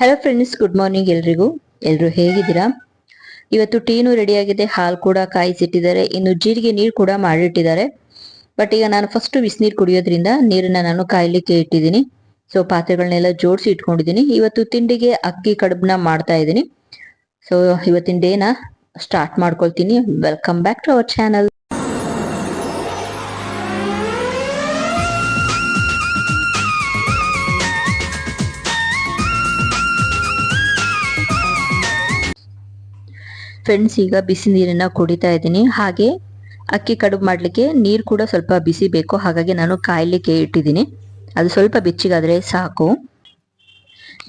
Hello friends good morning ಎಲ್ರಿಗೂ. ಎಲ್ರು ಹೇಗಿದ್ದೀರಾ? ಇವತ್ತು ಟೀನು ರೆಡಿ ಆಗಿದೆ, ಹಾಲು ಕೂಡ ಕಾಯಿಸಿಟ್ಟಿದ್ದಾರೆ, ಇನ್ನು ಜೀರಿಗೆ ನೀರು ಕೂಡ ಮಾಡಿಟ್ಟಿದ್ದಾರೆ. ಬಟ್ ಈಗ ನಾನು ಫಸ್ಟ್ ಬಿಸಿನೀರು ಕುಡಿಯೋದ್ರಿಂದ ನೀರನ್ನ ನಾನು ಕಾಯಲಿಕ್ಕೆ ಇಟ್ಟಿದ್ದೀನಿ. ಸೊ ಪಾತ್ರೆಗಳನ್ನೆಲ್ಲ ಜೋಡಿಸಿ ಇಟ್ಕೊಂಡಿದ್ದೀನಿ. ಇವತ್ತು ತಿಂಡಿಗೆ ಅಕ್ಕಿ ಕಡುಬನ್ನ ಮಾಡ್ತಾ ಇದ್ದೀನಿ. ಸೊ ಇವತ್ತಿನ ಡೇನ ಸ್ಟಾರ್ಟ್ ಮಾಡ್ಕೊಳ್ತೀನಿ. Welcome back to our channel friends ಈಗ ಬಿಸಿ ನೀರನ್ನ ಕುಡಿತಾ ಇದ್ದೀನಿ. ಹಾಗೆ ಅಕ್ಕಿ ಕಡುಬು ಮಾಡಲಿಕ್ಕೆ ನೀರು ಕೂಡ ಸ್ವಲ್ಪ ಬಿಸಿ ಬೇಕು. ಹಾಗಾಗಿ ನಾನು ಕಾಯಲಿಕ್ಕೆ ಇಟ್ಟಿದ್ದೀನಿ. ಅದು ಸ್ವಲ್ಪ ಬೆಚ್ಚಿಗಾದರೆ ಸಾಕು.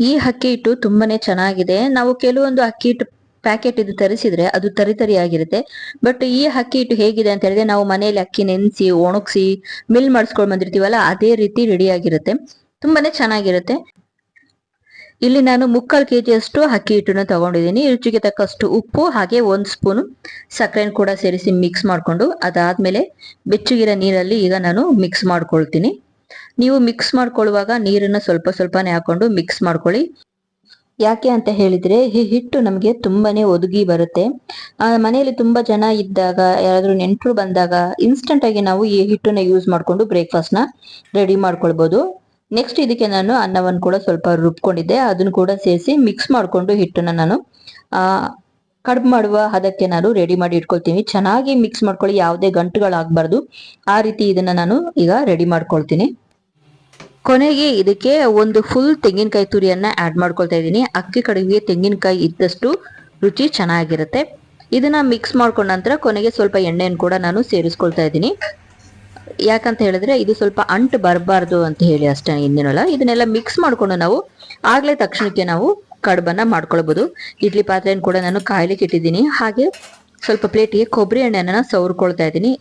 ಈ ಅಕ್ಕಿ ಹಿಟ್ಟು ತುಂಬಾನೇ ಚೆನ್ನಾಗಿದೆ. ನಾವು ಕೆಲವೊಂದು ಅಕ್ಕಿ ಹಿಟ್ಟು ಪ್ಯಾಕೆಟ್ ಇದು ತರಿಸಿದ್ರೆ ಅದು ತರಿ ಆಗಿರುತ್ತೆ. ಬಟ್ ಈ ಅಕ್ಕಿ ಹಿಟ್ಟು ಹೇಗಿದೆ ಅಂತ ಹೇಳಿದ್ರೆ ನಾವು ಮನೆಯಲ್ಲಿ ಅಕ್ಕಿ ನೆನೆಸಿ, ಒಣಗಿಸಿ ಮಿಲ್ ಮಾಡಿಸ್ಕೊಂಡು ಬಂದಿರ್ತೀವಲ್ಲ, ಅದೇ ರೀತಿ ರೆಡಿ ಆಗಿರುತ್ತೆ. ತುಂಬಾನೇ ಚೆನ್ನಾಗಿರುತ್ತೆ. ಇಲ್ಲಿ ನಾನು ಮುಕ್ಕಾಲು ಕೆ ಅಷ್ಟು ಅಕ್ಕಿ ಹಿಟ್ಟನ್ನು ತಗೊಂಡಿದ್ದೀನಿ. ರುಚಿಗೆ ತಕ್ಕಷ್ಟು ಉಪ್ಪು, ಹಾಗೆ ಒಂದು ಸ್ಪೂನು ಸಕ್ಕರೆನ ಕೂಡ ಸೇರಿಸಿ ಮಿಕ್ಸ್ ಮಾಡಿಕೊಂಡು, ಅದಾದಮೇಲೆ ಬೆಚ್ಚಗಿರೋ ನೀರಲ್ಲಿ ಈಗ ನಾನು ಮಿಕ್ಸ್ ಮಾಡ್ಕೊಳ್ತೀನಿ. ನೀವು ಮಿಕ್ಸ್ ಮಾಡ್ಕೊಳ್ಳುವಾಗ ನೀರನ್ನು ಸ್ವಲ್ಪ ಸ್ವಲ್ಪನೇ ಹಾಕೊಂಡು ಮಿಕ್ಸ್ ಮಾಡ್ಕೊಳ್ಳಿ. ಯಾಕೆ ಅಂತ ಹೇಳಿದರೆ, ಈ ಹಿಟ್ಟು ನಮಗೆ ತುಂಬಾನೇ ಒದಗಿ ಬರುತ್ತೆ. ಮನೆಯಲ್ಲಿ ತುಂಬ ಜನ ಇದ್ದಾಗ, ಯಾರಾದರೂ ನೆಂಟರು ಬಂದಾಗ ಇನ್ಸ್ಟಂಟಾಗಿ ನಾವು ಈ ಹಿಟ್ಟನ್ನ ಯೂಸ್ ಮಾಡಿಕೊಂಡು ಬ್ರೇಕ್ಫಾಸ್ಟ್ನ ರೆಡಿ ಮಾಡ್ಕೊಳ್ಬಹುದು ನೆಕ್ಸ್ಟ್ ಇದಕ್ಕೆ ನಾನು ಅನ್ನವನ್ನು ಕೂಡ ಸ್ವಲ್ಪ ರುಬ್ಕೊಂಡಿದ್ದೆ. ಅದನ್ನ ಕೂಡ ಸೇರಿಸಿ ಮಿಕ್ಸ್ ಮಾಡಿಕೊಂಡು ಹಿಟ್ಟನ್ನ ನಾನು ಕಡುಬು ಮಾಡುವ ಹದಕ್ಕೆ ನಾನು ರೆಡಿ ಮಾಡಿ ಇಟ್ಕೊಳ್ತೀನಿ. ಚೆನ್ನಾಗಿ ಮಿಕ್ಸ್ ಮಾಡ್ಕೊಳ್ಳಿ, ಯಾವುದೇ ಗಂಟುಗಳಾಗಬಾರ್ದು. ಆ ರೀತಿ ಇದನ್ನ ನಾನು ಈಗ ರೆಡಿ ಮಾಡ್ಕೊಳ್ತೀನಿ. ಕೊನೆಗೆ ಇದಕ್ಕೆ ಒಂದು ಫುಲ್ ತೆಂಗಿನಕಾಯಿ ತುರಿಯನ್ನ ಆಡ್ ಮಾಡ್ಕೊಳ್ತಾ ಇದ್ದೀನಿ. ಅಕ್ಕಿ ಕಡುಬಿಗೆ ತೆಂಗಿನಕಾಯಿ ಇದ್ದಷ್ಟು ರುಚಿ ಚೆನ್ನಾಗಿರುತ್ತೆ. ಇದನ್ನ ಮಿಕ್ಸ್ ಮಾಡ್ಕೊಂಡ ನಂತರ ಕೊನೆಗೆ ಸ್ವಲ್ಪ ಎಣ್ಣೆಯನ್ನು ಕೂಡ ನಾನು ಸೇರಿಸ್ಕೊಳ್ತಾ ಇದ್ದೀನಿ. ಯಾಕಂತ ಹೇಳಿದ್ರೆ ಇದು ಸ್ವಲ್ಪ ಅಂಟು ಬರಬಾರ್ದು ಅಂತ ಹೇಳಿ ಅಷ್ಟೇ ಇನ್ನೇನಲ್ಲ. ಇದನ್ನೆಲ್ಲ ಮಿಕ್ಸ್ ಮಾಡ್ಕೊಂಡು ನಾವು ಆಗ್ಲೇ ತಕ್ಷಣಕ್ಕೆ ನಾವು ಕಡುಬನ್ನ ಮಾಡ್ಕೊಳ್ಬಹುದು ಇಡ್ಲಿ ಪಾತ್ರೆಯನ್ನು ಕೂಡ ನಾನು ಕಾಯ್ಲಿಕ್ಕೆ ಇಟ್ಟಿದ್ದೀನಿ. ಹಾಗೆ ಸ್ವಲ್ಪ ಪ್ಲೇಟಿಗೆ ಕೊಬ್ಬರಿ ಎಣ್ಣೆನ ಸವರ್ಕೊಳ್ತಾ ಇದ್ದೀನಿ.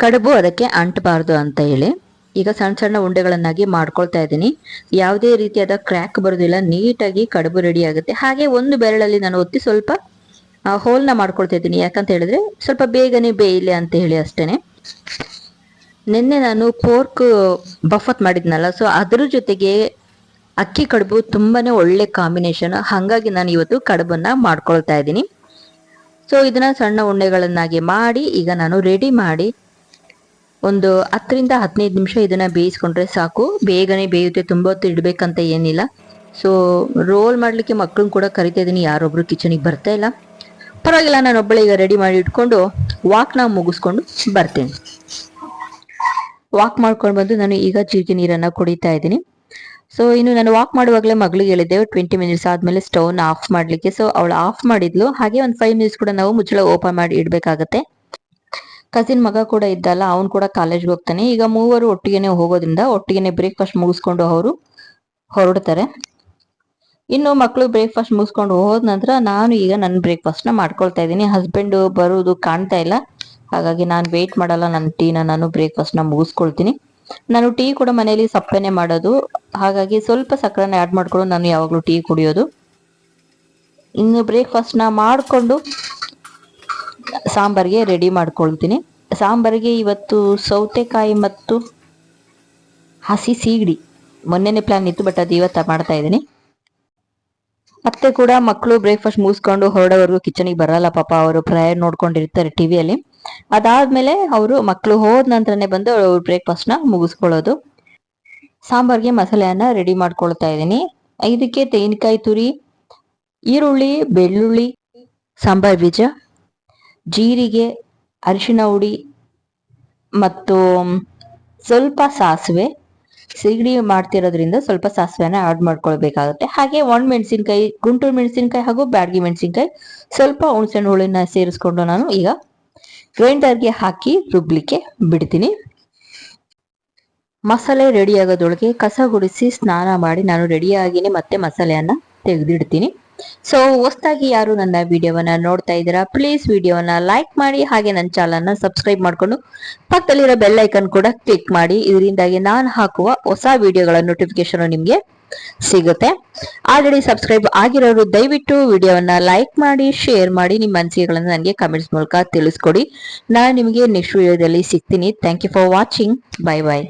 ಕಡುಬು ಅದಕ್ಕೆ ಅಂಟಬಾರ್ದು ಅಂತ ಹೇಳಿ. ಈಗ ಸಣ್ಣ ಸಣ್ಣ ಉಂಡೆಗಳನ್ನಾಗಿ ಮಾಡ್ಕೊಳ್ತಾ ಇದ್ದೀನಿ. ಯಾವುದೇ ರೀತಿಯಾದ ಕ್ರ್ಯಾಕ್ ಬರೋದಿಲ್ಲ. ನೀಟಾಗಿ ಕಡುಬು ರೆಡಿ ಆಗುತ್ತೆ. ಹಾಗೆ ಒಂದು ಬೆರಳಲ್ಲಿ ನಾನು ಒತ್ತಿ ಸ್ವಲ್ಪ ಹೋಲ್ನ ಮಾಡ್ಕೊಳ್ತಾ ಇದ್ದೀನಿ. ಯಾಕಂತ ಹೇಳಿದ್ರೆ ಸ್ವಲ್ಪ ಬೇಗನೆ ಬೇಯಿಲೆ ಅಂತ ಹೇಳಿ ಅಷ್ಟೇನೆ. ನಿನ್ನೆ ನಾನು ಪೋರ್ಕ್ ಬಫತ್ ಮಾಡಿದ್ನಲ್ಲ ಸೊ ಅದ್ರ ಜೊತೆಗೆ ಅಕ್ಕಿ ಕಡುಬು ತುಂಬಾನೇ ಒಳ್ಳೆ ಕಾಂಬಿನೇಷನ್ ಹಾಗಾಗಿ ನಾನು ಇವತ್ತು ಕಡುಬನ್ನ ಮಾಡ್ಕೊಳ್ತಾ ಇದ್ದೀನಿ. ಸೊ ಇದನ್ನ ಸಣ್ಣ ಉಂಡೆಗಳನ್ನಾಗಿ ಮಾಡಿ, ಈಗ ನಾನು ರೆಡಿ ಮಾಡಿ ಒಂದು ಹತ್ತರಿಂದ ಹದಿನೈದು ನಿಮಿಷ ಇದನ್ನ ಬೇಯಿಸ್ಕೊಂಡ್ರೆ ಸಾಕು. ಬೇಗನೆ ಬೇಯುತ್ತೆ, ತುಂಬ ಹೊತ್ತು ಇಡಬೇಕಂತ ಏನಿಲ್ಲ. ಸೊ ರೋಲ್ ಮಾಡ್ಲಿಕ್ಕೆ ಮಕ್ಕಳನ್ನ ಕೂಡ ಕರಿತಾ ಇದ್ದೀನಿ, ಯಾರೊಬ್ರು ಕಿಚನಿಗೆ ಬರ್ತಾ ಇಲ್ಲ. ಪರವಾಗಿಲ್ಲ ನಾನು ಈಗ ರೆಡಿ ಮಾಡಿ ಇಟ್ಕೊಂಡು ವಾಕ್ನ ಮುಗಿಸ್ಕೊಂಡು ಬರ್ತೀನಿ. ವಾಕ್ ಮಾಡ್ಕೊಂಡು ಬಂದು ನಾನು ಈಗ ಜೀರಿಗೆ ನೀರನ್ನು ಕುಡಿತಾ ಇದ್ದೀನಿ. ಸೊ ಇನ್ನು ನಾನು ವಾಕ್ ಮಾಡುವಾಗಲೇ ಮಗಳಿಗೆ ಹೇಳಿದ್ದೆ ಟ್ವೆಂಟಿ ಮಿನಿಟ್ಸ್ ಆದಮೇಲೆ ಸ್ಟವ್ನ ಆಫ್ ಮಾಡ್ಲಿಕ್ಕೆ. ಸೊ ಅವಳು ಆಫ್ ಮಾಡಿದ್ಲು. ಹಾಗೆ ಒಂದು ಫೈವ್ ಮಿನಿಟ್ಸ್ ಕೂಡ ನಾವು ಮುಚ್ಚಳ ಓಪನ್ ಮಾಡಿ ಇಡಬೇಕಾಗತ್ತೆ. ಕಸಿನ್ ಮಗ ಕೂಡ ಇದ್ದಲ್ಲ, ಅವನು ಕೂಡ ಕಾಲೇಜ್ಗೆ ಹೋಗ್ತಾನೆ. ಈಗ ಮೂವರು ಒಟ್ಟಿಗೆನೆ ಹೋಗೋದ್ರಿಂದ, ಒಟ್ಟಿಗೆನೆ ಬ್ರೇಕ್ಫಾಸ್ಟ್ ಮುಗಿಸ್ಕೊಂಡು ಅವರು ಹೊರಡ್ತಾರೆ. ಇನ್ನು ಮಕ್ಕಳು ಬ್ರೇಕ್ಫಾಸ್ಟ್ ಮುಗಿಸ್ಕೊಂಡು ಹೋದ ನಂತರ ನಾನು ಈಗ ನನ್ನ ಬ್ರೇಕ್ಫಾಸ್ಟ್ನ ಮಾಡ್ಕೊಳ್ತಾ ಇದ್ದೀನಿ. ಹಸ್ಬೆಂಡು ಬರೋದು ಕಾಣ್ತಾ ಇಲ್ಲ. ಹಾಗಾಗಿ ನಾನು ವೇಟ್ ಮಾಡಲ್ಲ ನನ್ನ ಟೀನ ನಾನು ಬ್ರೇಕ್ಫಾಸ್ಟ್ನ ಮುಗಿಸ್ಕೊಳ್ತೀನಿ. ನಾನು ಟೀ ಕೂಡ ಮನೆಯಲ್ಲಿ ಸಪ್ಪೆನೆ ಮಾಡೋದು. ಹಾಗಾಗಿ ಸ್ವಲ್ಪ ಸಕ್ಕರೆನ ಆ್ಯಡ್ ಮಾಡ್ಕೊಂಡು ನಾನು ಯಾವಾಗಲೂ ಟೀ ಕುಡಿಯೋದು. ಇನ್ನು ಬ್ರೇಕ್ಫಾಸ್ಟ್ನ ಮಾಡಿಕೊಂಡು ಸಾಂಬಾರಿಗೆ ರೆಡಿ ಮಾಡ್ಕೊಳ್ತೀನಿ. ಸಾಂಬಾರಿಗೆ ಇವತ್ತು ಸೌತೆಕಾಯಿ ಮತ್ತು ಹಸಿ ಸೀಗಡಿ. ಮೊನ್ನೆನೇ ಪ್ಲಾನ್ ಇತ್ತು ಬಟ್ ಅದು ಇವತ್ತು ಮಾಡ್ತಾ ಇದ್ದೀನಿ. ಮತ್ತೆ ಕೂಡ ಮಕ್ಕಳು ಬ್ರೇಕ್ಫಾಸ್ಟ್ ಮುಗಿಸ್ಕೊಂಡು ಹೊರಡೋವರೆಗೂ ಕಿಚನಿಗೆ ಬರಲ್ಲ ಪಾಪ, ಅವರು ಪ್ರಯರ್ ನೋಡ್ಕೊಂಡಿರ್ತಾರೆ ಟಿವಿಯಲ್ಲಿ ಅದಾದ್ಮೇಲೆ ಅವರು ಮಕ್ಕಳು ಹೋದ ನಂತರನೇ ಬಂದು ಅವ್ರ ಬ್ರೇಕ್ಫಾಸ್ಟ್ನ ಮುಗಿಸ್ಕೊಳ್ಳೋದು. ಸಾಂಬಾರ್ಗೆ ಮಸಾಲೆಯನ್ನ ರೆಡಿ ಮಾಡ್ಕೊಳ್ತಾ ಇದ್ದೀನಿ. ಇದಕ್ಕೆ ತೆಂಗಿನಕಾಯಿ ತುರಿ, ಈರುಳ್ಳಿ, ಬೆಳ್ಳುಳ್ಳಿ, ಸಾಂಬಾರ್ ಬೀಜ, ಜೀರಿಗೆ ಅರಿಶಿನ ಹುಡಿ ಮತ್ತು ಸ್ವಲ್ಪ ಸಾಸಿವೆ. ಸಿಗಡಿ ಮಾಡ್ತಿರೋದ್ರಿಂದ ಸ್ವಲ್ಪ ಸಾಸಿವೆನ ಆಡ್ ಮಾಡ್ಕೊಳ್ಬೇಕಾಗುತ್ತೆ. ಹಾಗೆ ಒಣ ಮೆಣಸಿನ್ಕಾಯಿ, ಗುಂಟೂರು ಮೆಣಸಿನ್ಕಾಯಿ ಹಾಗೂ ಬ್ಯಾಡಗಿ ಮೆಣಸಿನ್ಕಾಯಿ ಸ್ವಲ್ಪ ಹುಣಸೆಹಣ್ಣು ಹುಳಿನ ಸೇರಿಸ್ಕೊಂಡು ನಾನು ಈಗ ಗ್ರೈಂಡರ್ಗೆ ಹಾಕಿ ರುಬ್ಲಿಕ್ಕೆ ಬಿಡ್ತೀನಿ. ಮಸಾಲೆ ರೆಡಿ ಆಗೋದೊಳಗೆ ಕಸ ಗುಡಿಸಿ ಸ್ನಾನ ಮಾಡಿ ನಾನು ರೆಡಿಯಾಗಿನೇ ಮತ್ತೆ ಮಸಾಲೆಯನ್ನ ತೆಗೆದಿಡ್ತೀನಿ. ಸೊ ಹೊಸದಾಗಿ ಯಾರು ನನ್ನ ವಿಡಿಯೋವನ್ನ ನೋಡ್ತಾ ಇದ್ದೀರಾ ಪ್ಲೀಸ್ ವಿಡಿಯೋವನ್ನ ಲೈಕ್ ಮಾಡಿ, ಹಾಗೆ ನನ್ನ ಚಾನಲ್ನ ಸಬ್ಸ್ಕ್ರೈಬ್ ಮಾಡ್ಕೊಂಡು ಪಕ್ಕದಲ್ಲಿರೋ ಬೆಲ್ ಐಕನ್ ಕೂಡ ಕ್ಲಿಕ್ ಮಾಡಿ. ಇದರಿಂದಾಗಿ ನಾನು ಹಾಕುವ ಹೊಸ ವಿಡಿಯೋಗಳ ನೋಟಿಫಿಕೇಶನ್ ನಿಮಗೆ ಸಿಗುತ್ತೆ. ಆಲ್ರೆಡಿ ಸಬ್ಸ್ಕ್ರೈಬ್ ಆಗಿರೋರು ದಯವಿಟ್ಟು ವಿಡಿಯೋವನ್ನ ಲೈಕ್ ಮಾಡಿ ಶೇರ್ ಮಾಡಿ, ನಿಮ್ಮ ಅನಿಸಿಕೆಗಳನ್ನು ನನಗೆ ಕಮೆಂಟ್ಸ್ ಮೂಲಕ ತಿಳಿಸ್ಕೊಡಿ. ನಾನು ನಿಮಗೆ ನೆಕ್ಸ್ಟ್ ವಿಡಿಯೋದಲ್ಲಿ ಸಿಗ್ತೀನಿ. Thank you for watching bye bye